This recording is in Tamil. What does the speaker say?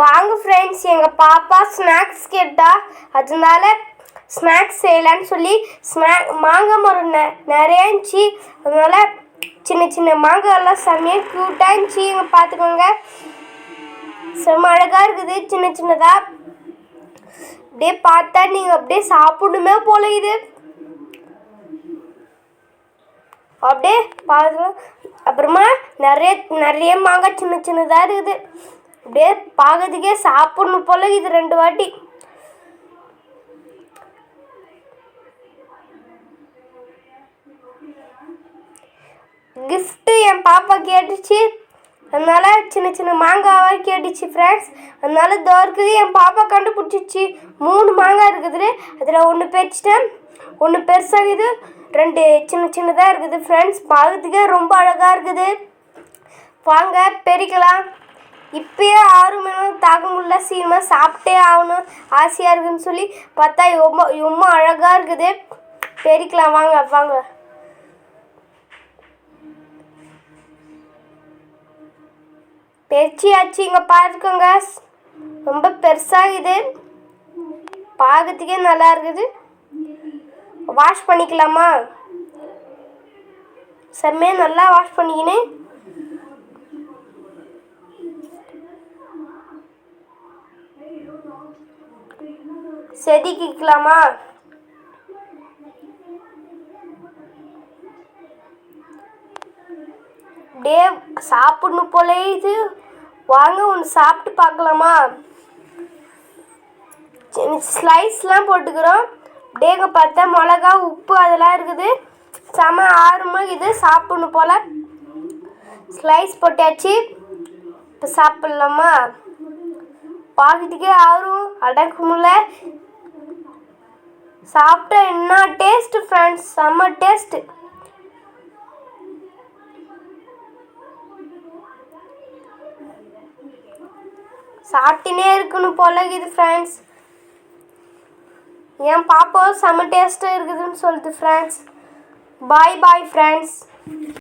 வாங்க ஃப்ரெண்ட்ஸ் எங்கள் பாப்பா ஸ்நாக்ஸ் கேட்டா அதனால ஸ்நாக்ஸ் செய்யலான்னு சொல்லி ஸ்நாக் மாங்காய் மரம் நெ நிறையா இருந்துச்சு. அதனால சின்ன சின்ன மாங்காய் எல்லாம் செம்மையாக க்யூட்டாக இருந்துச்சு. இங்கே பார்த்துக்கோங்க செம்ம அழகாக இருக்குது சின்ன சின்னதாக அப்படியே பார்த்தா நீங்கள் அப்படியே சாப்பிடணுமே போல இது. அப்படியே பார்த்துக்கலாம் அப்புறமா நிறைய நிறைய மாங்காய் சின்ன சின்னதாக இருக்குது. அப்படியே பார்க்கறதுக்கே சாப்பிடணும் போல இது ரெண்டு வாட்டி. கிஃப்ட்டு என் பாப்பா கேட்டுச்சு. அதனால சின்ன சின்ன மாங்காவாக கேட்டுச்சு ஃப்ரெண்ட்ஸ் அதனால இதோ இருக்குது என் பாப்பா கண்டுபிடிச்சிச்சு. மூணு மாங்காய் இருக்குது. அதில் ஒன்று பெருச்சிட்டேன் ஒன்று பெருசாகுது ரெண்டு சின்ன சின்னதாக இருக்குது ஃப்ரெண்ட்ஸ் பார்க்கறதுக்கே ரொம்ப அழகாக இருக்குது. வாங்க பெரிக்கலாம். இப்பயே ஆறு மணி நேரம் தாக்க உள்ள சீக்கிரமாக சாப்பிட்டே ஆகணும். ஆசையாக இருக்குன்னு சொல்லி பார்த்தா ரொம்ப ரொம்ப அழகாக இருக்குது. பெரிக்கலாம் வாங்க வாங்க. பெருச்சியாச்சு இங்கே பார்த்துக்கோங்க ரொம்ப பெருசாகுது பார்க்கறதுக்கே நல்லா இருக்குது. வாஷ் பண்ணிக்கலாமா? செம்மையாக நல்லா வாஷ் பண்ணிக்கினேன் செதுக்கிக்கலாமா டே சாப்பிடணும் போல இது. வாங்க ஒன்று சாப்பிட்டு பார்க்கலாமா? ஸ்லைஸ்லாம் போட்டுக்கிறோம். டேங்க பார்த்தா மிளகா உப்பு அதெல்லாம் இருக்குது. செம ஆறுமா இது சாப்பிடணும் போல். ஸ்லைஸ் போட்டாச்சு. இப்போ சாப்பிட்லாமா? பார்க்கறதுக்கே ஆறும் அடக்க முடியல சாப்பிட்ட என்ன டேஸ்ட்டு ஃப்ரெண்ட்ஸ் செம்ம டேஸ்ட்டு சாப்பிட்டுனே இருக்கணும் பொழகுது இது ஃப்ரெண்ட்ஸ் என் பாப்பா செம்ம டேஸ்ட்டாக இருக்குதுன்னு சொல்லுது ஃப்ரெண்ட்ஸ் பாய் பாய் ஃப்ரெண்ட்ஸ்